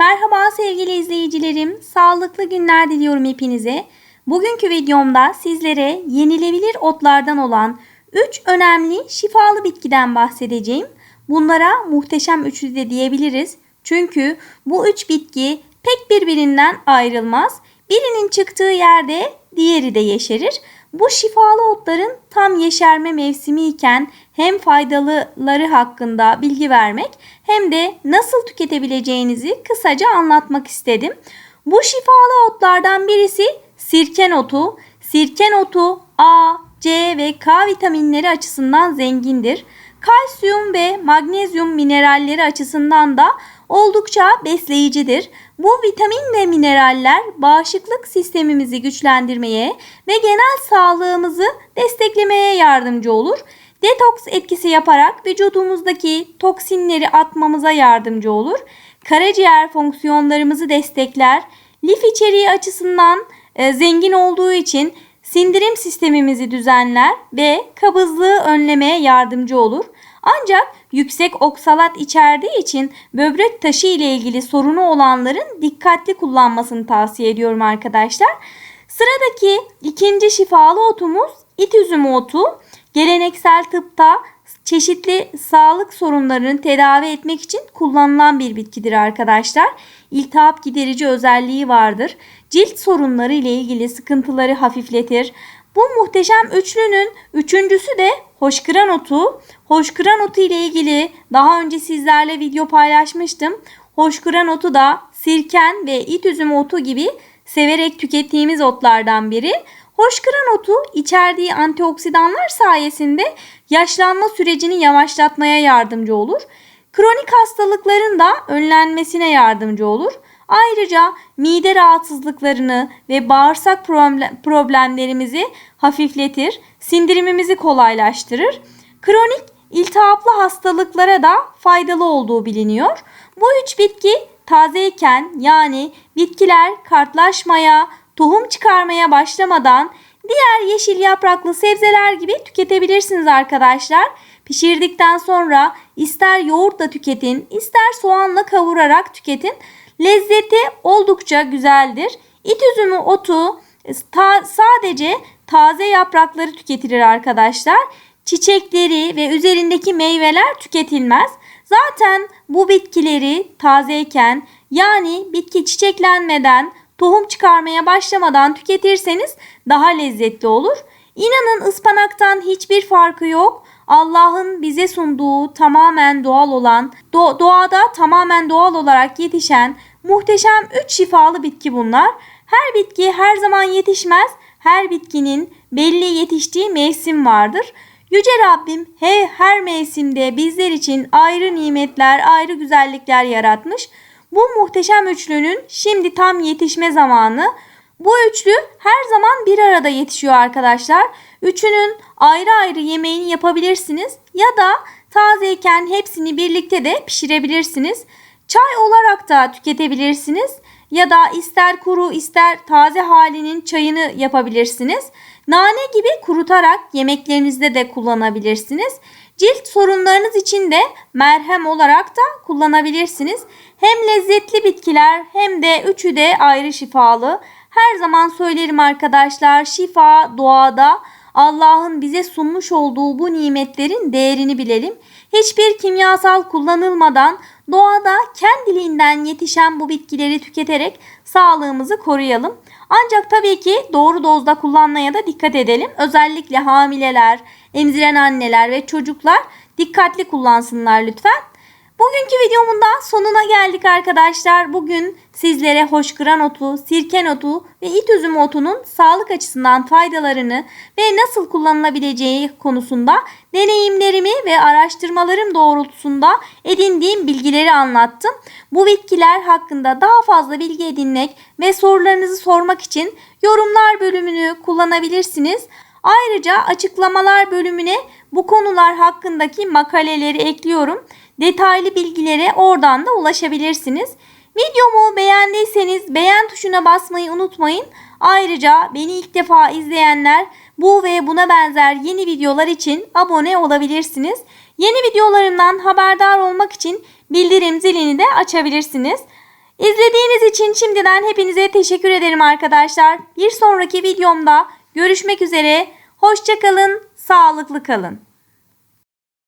Merhaba sevgili izleyicilerim. Sağlıklı günler diliyorum hepinize. Bugünkü videomda sizlere yenilebilir otlardan olan 3 önemli şifalı bitkiden bahsedeceğim. Bunlara muhteşem üçlü de diyebiliriz. Çünkü bu üç bitki pek birbirinden ayrılmaz. Birinin çıktığı yerde diğeri de yeşerir. Bu şifalı otların tam yeşerme mevsimi iken hem faydalıları hakkında bilgi vermek hem de nasıl tüketebileceğinizi kısaca anlatmak istedim. Bu şifalı otlardan birisi sirken otu. Sirken otu A, C ve K vitaminleri açısından zengindir. Kalsiyum ve magnezyum mineralleri açısından da oldukça besleyicidir. Bu vitamin ve mineraller bağışıklık sistemimizi güçlendirmeye ve genel sağlığımızı desteklemeye yardımcı olur. Detoks etkisi yaparak vücudumuzdaki toksinleri atmamıza yardımcı olur. Karaciğer fonksiyonlarımızı destekler. Lif içeriği açısından e, zengin olduğu için sindirim sistemimizi düzenler ve kabızlığı önlemeye yardımcı olur. Ancak yüksek oksalat içerdiği için böbrek taşı ile ilgili sorunu olanların dikkatli kullanmasını tavsiye ediyorum arkadaşlar. Sıradaki ikinci şifalı otumuz it üzümü otu. Geleneksel tıpta çeşitli sağlık sorunlarını tedavi etmek için kullanılan bir bitkidir arkadaşlar. İltihap giderici özelliği vardır. Cilt sorunları ile ilgili sıkıntıları hafifletir. Bu muhteşem üçlünün üçüncüsü de hoşkıran otu. Hoşkıran otu ile ilgili daha önce sizlerle video paylaşmıştım. Hoşkıran otu da sirken ve it üzümü otu gibi severek tükettiğimiz otlardan biri. Hoşkıran otu içerdiği antioksidanlar sayesinde yaşlanma sürecini yavaşlatmaya yardımcı olur. Kronik hastalıkların da önlenmesine yardımcı olur. Ayrıca mide rahatsızlıklarını ve bağırsak problemlerimizi hafifletir, sindirimimizi kolaylaştırır. Kronik iltihaplı hastalıklara da faydalı olduğu biliniyor. Bu üç bitki tazeyken yani bitkiler kartlaşmaya, tohum çıkarmaya başlamadan diğer yeşil yapraklı sebzeler gibi tüketebilirsiniz arkadaşlar. Pişirdikten sonra ister yoğurtla tüketin, ister soğanla kavurarak tüketin. Lezzeti oldukça güzeldir. İt üzümü otu ta, sadece taze yaprakları tüketilir arkadaşlar. Çiçekleri ve üzerindeki meyveler tüketilmez. Zaten bu bitkileri tazeyken yani bitki çiçeklenmeden, tohum çıkarmaya başlamadan tüketirseniz daha lezzetli olur. İnanın ıspanaktan hiçbir farkı yok. Allah'ın bize sunduğu tamamen doğal olan, do- doğada tamamen doğal olarak yetişen muhteşem 3 şifalı bitki bunlar. Her bitki her zaman yetişmez. Her bitkinin belli yetiştiği mevsim vardır. Yüce Rabbim he, her mevsimde bizler için ayrı nimetler, ayrı güzellikler yaratmış. Bu muhteşem üçlünün şimdi tam yetişme zamanı. Bu üçlü her zaman bir arada yetişiyor arkadaşlar. Üçünün ayrı ayrı yemeğini yapabilirsiniz ya da tazeyken hepsini birlikte de pişirebilirsiniz. Çay olarak da tüketebilirsiniz ya da ister kuru ister taze halinin çayını yapabilirsiniz. Nane gibi kurutarak yemeklerinizde de kullanabilirsiniz. Cilt sorunlarınız için de merhem olarak da kullanabilirsiniz. Hem lezzetli bitkiler hem de üçü de ayrı şifalı. Her zaman söylerim arkadaşlar şifa doğada. Allah'ın bize sunmuş olduğu bu nimetlerin değerini bilelim. Hiçbir kimyasal kullanılmadan doğada kendiliğinden yetişen bu bitkileri tüketerek sağlığımızı koruyalım. Ancak tabii ki doğru dozda kullanmaya da dikkat edelim. Özellikle hamileler, emziren anneler ve çocuklar dikkatli kullansınlar lütfen. Bugünkü videomun da sonuna geldik arkadaşlar. Bugün sizlere hoşgıran otu, sirken otu ve it üzümü otunun sağlık açısından faydalarını ve nasıl kullanılabileceği konusunda deneyimlerimi ve araştırmalarım doğrultusunda edindiğim bilgileri anlattım. Bu bitkiler hakkında daha fazla bilgi edinmek ve sorularınızı sormak için yorumlar bölümünü kullanabilirsiniz. Ayrıca açıklamalar bölümüne bu konular hakkındaki makaleleri ekliyorum. Detaylı bilgilere oradan da ulaşabilirsiniz. Videomu beğendiyseniz beğen tuşuna basmayı unutmayın. Ayrıca beni ilk defa izleyenler bu ve buna benzer yeni videolar için abone olabilirsiniz. Yeni videolarımdan haberdar olmak için bildirim zilini de açabilirsiniz. İzlediğiniz için şimdiden hepinize teşekkür ederim arkadaşlar. Bir sonraki videomda görüşmek üzere. Hoşçakalın, sağlıklı kalın.